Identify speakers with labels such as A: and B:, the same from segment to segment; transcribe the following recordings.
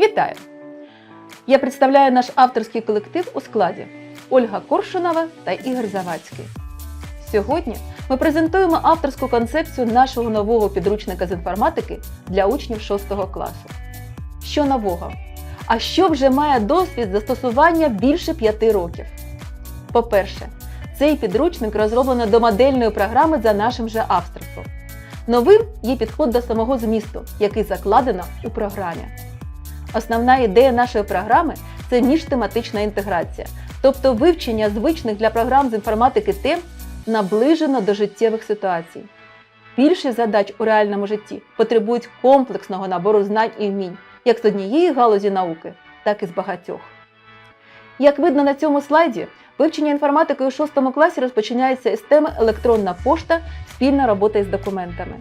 A: Вітаю! Я представляю наш авторський колектив у складі Ольга Коршунова та Ігор Завадський. Сьогодні ми презентуємо авторську концепцію нашого нового підручника з інформатики для учнів 6 класу. Що нового? А що вже має досвід застосування більше 5 років? По-перше, цей підручник розроблено до модельної програми за нашим же авторством. Новим є підход до самого змісту, який закладено у програмі. Основна ідея нашої програми це міжтематична інтеграція, тобто вивчення звичних для програм з інформатики тем наближено до життєвих ситуацій. Більшість задач у реальному житті потребують комплексного набору знань і вмінь, як з однієї галузі науки, так і з багатьох. Як видно на цьому слайді, вивчення інформатики у 6 класі розпочинається із теми електронна пошта, спільна робота із документами.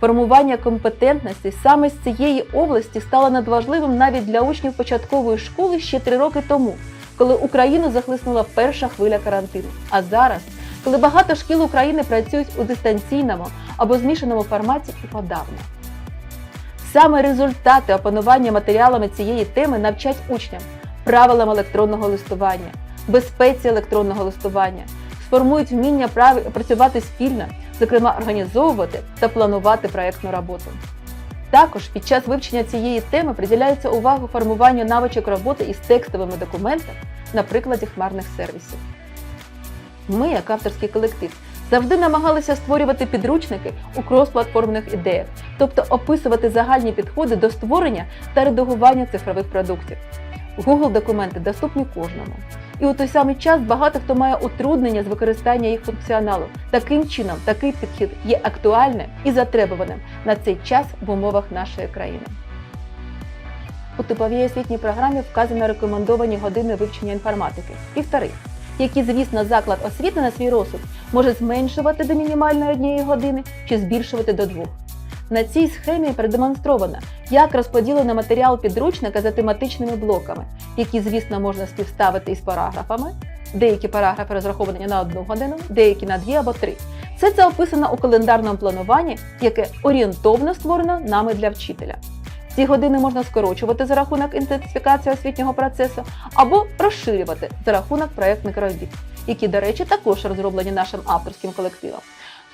A: Формування компетентності саме з цієї області стало надважливим навіть для учнів початкової школи ще три роки тому, коли Україну захлиснула перша хвиля карантину. А зараз, коли багато шкіл України працюють у дистанційному або змішаному форматі і подавно. Саме результати опанування матеріалами цієї теми навчать учням правилам електронного листування, безпеці електронного листування, сформують вміння працювати спільно, зокрема організовувати та планувати проєктну роботу. Також під час вивчення цієї теми приділяється увагу формуванню навичок роботи із текстовими документами на прикладі хмарних сервісів. Ми, як авторський колектив, завжди намагалися створювати підручники у крос-платформних ідеях, тобто описувати загальні підходи до створення та редагування цифрових продуктів. Google документи доступні кожному. І у той самий час багато хто має утруднення з використання їх функціоналу. Таким чином, такий підхід є актуальним і затребуваним на цей час в умовах нашої країни. У типовій освітній програмі вказано рекомендовані години вивчення інформатики півтори, які, звісно, заклад освіти на свій розсуд може зменшувати до мінімальної однієї години чи збільшувати до двох. На цій схемі продемонстровано, як розподілено матеріал підручника за тематичними блоками, які, звісно, можна співставити із параграфами. Деякі параграфи розраховані на одну годину, деякі на дві або три. Все це описано у календарному плануванні, яке орієнтовно створено нами для вчителя. Ці години можна скорочувати за рахунок інтенсифікації освітнього процесу або розширювати за рахунок проєктних робіт, які, до речі, також розроблені нашим авторським колективом.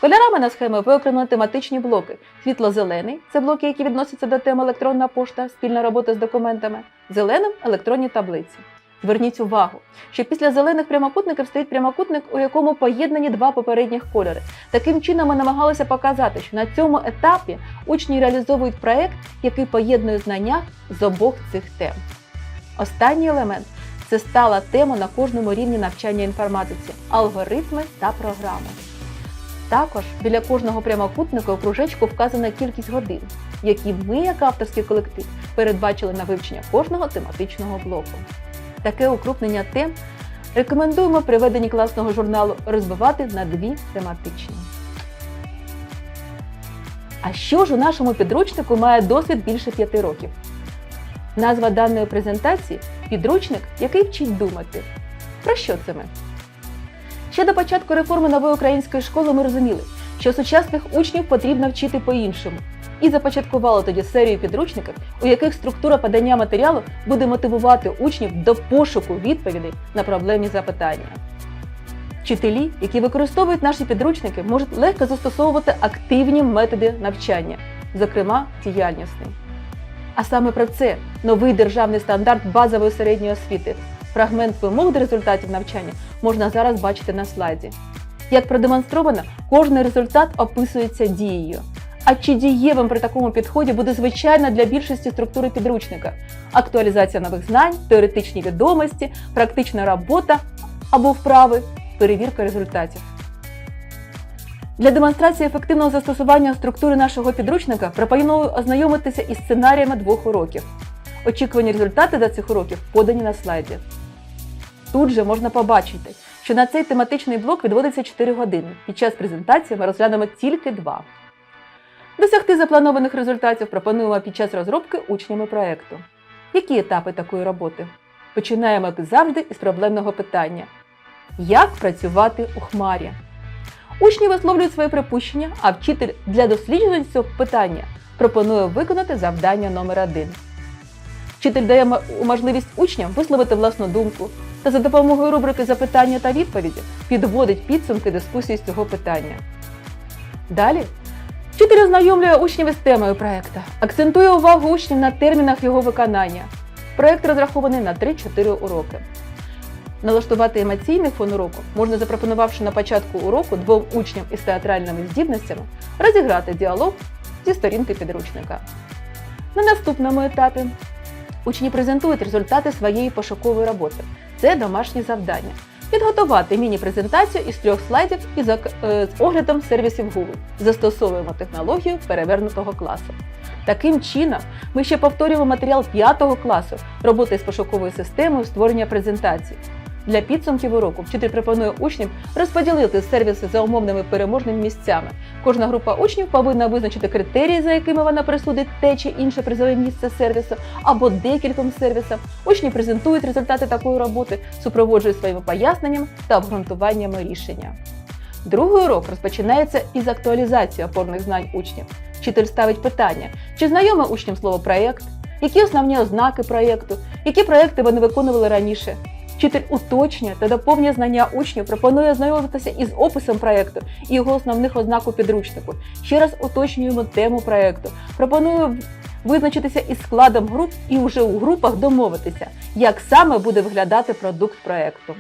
A: Кольорами на схемі виокремлені тематичні блоки. Світло-зелений це блоки, які відносяться до теми електронна пошта, спільна робота з документами, зеленим електронні таблиці. Зверніть увагу, що після зелених прямокутників стоїть прямокутник, у якому поєднані два попередніх кольори. Таким чином ми намагалися показати, що на цьому етапі учні реалізовують проєкт, який поєднує знання з обох цих тем. Останній елемент це стала тема на кожному рівні навчання інформатиці алгоритми та програми. Також біля кожного прямокутника у кружечку вказана кількість годин, які ми, як авторський колектив, передбачили на вивчення кожного тематичного блоку. Таке укрупнення тем рекомендуємо при веденні класного журналу розбивати на дві тематичні. А що ж у нашому підручнику має досвід більше п'яти років? Назва даної презентації підручник, який вчить думати. Про що це ми? Ще до початку реформи нової української школи ми розуміли, що сучасних учнів потрібно вчити по-іншому. І започаткували тоді серію підручників, у яких структура подання матеріалу буде мотивувати учнів до пошуку відповідей на проблемні запитання. Вчителі, які використовують наші підручники, можуть легко застосовувати активні методи навчання, зокрема діяльнісний. А саме про це новий державний стандарт базової середньої освіти. Фрагмент вимог до результатів навчання можна зараз бачити на слайді. Як продемонстровано, кожний результат описується дією. А чи дієвим при такому підході буде звичайно для більшості структури підручника: актуалізація нових знань, теоретичні відомості, практична робота або вправи, перевірка результатів. Для демонстрації ефективного застосування структури нашого підручника пропоную ознайомитися із сценаріями двох уроків. Очікувані результати за цих уроків подані на слайді. Тут же можна побачити, що на цей тематичний блок відводиться 4 години. Під час презентації ми розглянемо тільки два. Досягти запланованих результатів пропонуємо під час розробки учнями проєкту. Які етапи такої роботи? Починаємо, як завжди, із проблемного питання: як працювати у хмарі? Учні висловлюють свої припущення, а вчитель для дослідження цього питання пропонує виконати завдання номер 1 Вчитель дає можливість учням висловити власну думку та за допомогою рубрики запитання та відповіді підводить підсумки дискусії з цього питання. Далі вчитель ознайомлює учнів із темою проекту, акцентує увагу учнів на термінах його виконання. Проект розрахований на 3-4 уроки. Налаштувати емоційний фон уроку можна запропонувавши на початку уроку двом учням із театральними здібностями розіграти діалог зі сторінки підручника. На наступному етапі учні презентують результати своєї пошукової роботи. Це домашнє завдання. Підготувати міні-презентацію із трьох слайдів і е, з оглядом сервісів Google. Застосовуємо технологію перевернутого класу. Таким чином, ми ще повторюємо матеріал 5 класу роботи з пошуковою системою створення презентацій. Для підсумків уроку вчитель пропонує учням розподілити сервіси за умовними переможними місцями. Кожна група учнів повинна визначити критерії, за якими вона присудить те чи інше призове місце сервісу або декільком сервісам. Учні презентують результати такої роботи, супроводжують своїми поясненнями та обґрунтуваннями рішення. Другий урок розпочинається із актуалізації опорних знань учнів. Вчитель ставить питання, чи знайоме учням слово проєкт, які основні ознаки проєкту, які проєкти вони виконували раніше. Вчитель уточнює та доповнює знання учнів, пропонує ознайомитися із описом проєкту і його основних ознак у підручнику. Ще раз уточнюємо тему проєкту. Пропоную визначитися із складом груп і вже у групах домовитися, як саме буде виглядати продукт проєкту.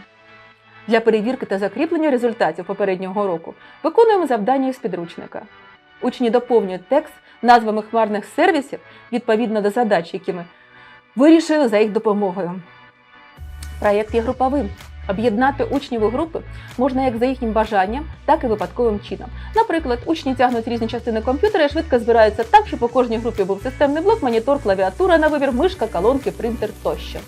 A: Для перевірки та закріплення результатів попереднього року виконуємо завдання із підручника. Учні доповнюють текст назвами хмарних сервісів відповідно до задач, які ми вирішили за їх допомогою. Проєкт є груповим. Об'єднати учнів у групи можна як за їхнім бажанням, так і випадковим чином. Наприклад, учні тягнуть різні частини комп'ютера і швидко збираються так, щоб у кожній групі був системний блок, монітор, клавіатура на вибір, мишка, колонки, принтер тощо.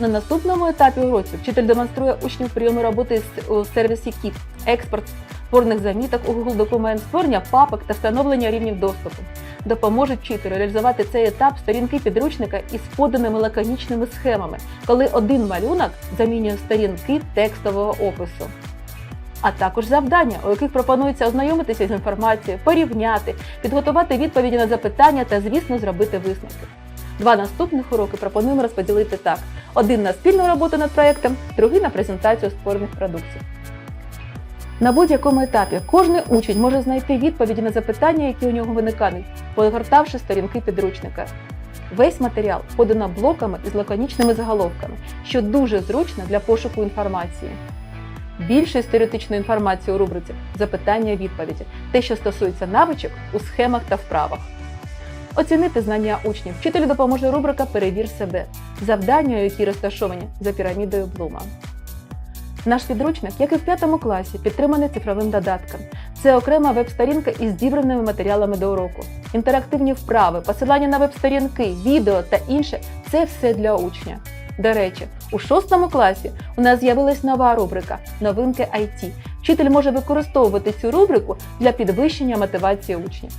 A: На наступному етапі уроці вчитель демонструє учнів прийоми роботи у сервісі KIT, експорт спорних заміток у Google документ, створення папок та встановлення рівнів доступу. Допоможе вчителю реалізувати цей етап сторінки підручника із поданими лаконічними схемами, коли один малюнок замінює сторінки текстового опису. А також завдання, у яких пропонується ознайомитися з інформацією, порівняти, підготувати відповіді на запитання та, звісно, зробити висновки. Два наступних уроки пропонуємо розподілити так: один на спільну роботу над проєктом, другий на презентацію створених продуктів. На будь-якому етапі кожен учень може знайти відповіді на запитання, які у нього виникають, погортавши сторінки підручника. Весь матеріал подано блоками із лаконічними заголовками, що дуже зручно для пошуку інформації. Більшість теоретичної інформації у рубриці запитання відповіді, те, що стосується навичок у схемах та вправах. Оцінити знання учнів вчителю допоможе рубрика Перевір себе, завдання, які розташовані за пірамідою Блума. Наш підручник, як і в п'ятому класі, підтриманий цифровим додатком. Це окрема веб-сторінка із зібраними матеріалами до уроку. Інтерактивні вправи, посилання на веб-сторінки, відео та інше це все для учня. До речі, у шостому класі у нас з'явилась нова рубрика Новинки IT. Вчитель може використовувати цю рубрику для підвищення мотивації учнів.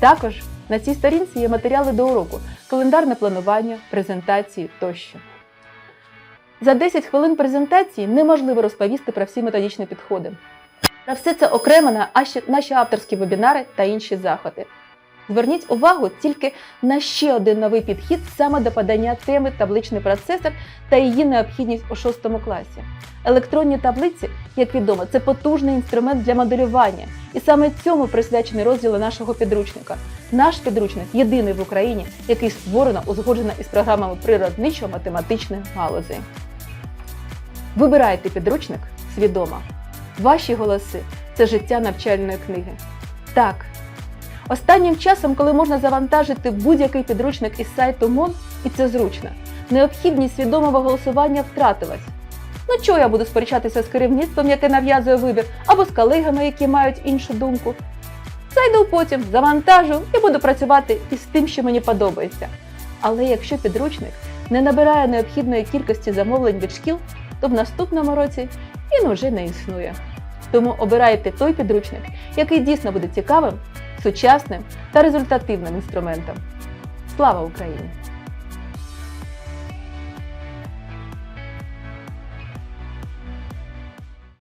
A: Також на цій сторінці є матеріали до уроку, календарне планування, презентації тощо. За 10 хвилин презентації неможливо розповісти про всі методичні підходи. Та все це окремо на наші авторські вебінари та інші заходи. Зверніть увагу тільки на ще один новий підхід саме до подання теми табличний процесор та її необхідність у 6 класі. Електронні таблиці, як відомо, це потужний інструмент для моделювання, і саме цьому присвячені розділи нашого підручника. Наш підручник єдиний в Україні, який створено узгоджено із програмами природничо-математичних галузей. Вибирайте підручник свідомо. Ваші голоси це життя навчальної книги. Так. Останнім часом, коли можна завантажити будь-який підручник із сайту МОН, і це зручно, необхідність свідомого голосування втратилась. Ну чого я буду сперечатися з керівництвом, яке нав'язує вибір, або з колегами, які мають іншу думку. Зайду потім, завантажу і буду працювати із тим, що мені подобається. Але якщо підручник не набирає необхідної кількості замовлень від шкіл, то в наступному році він уже не існує. Тому обирайте той підручник, який дійсно буде цікавим, сучасним та результативним інструментом. Слава Україні!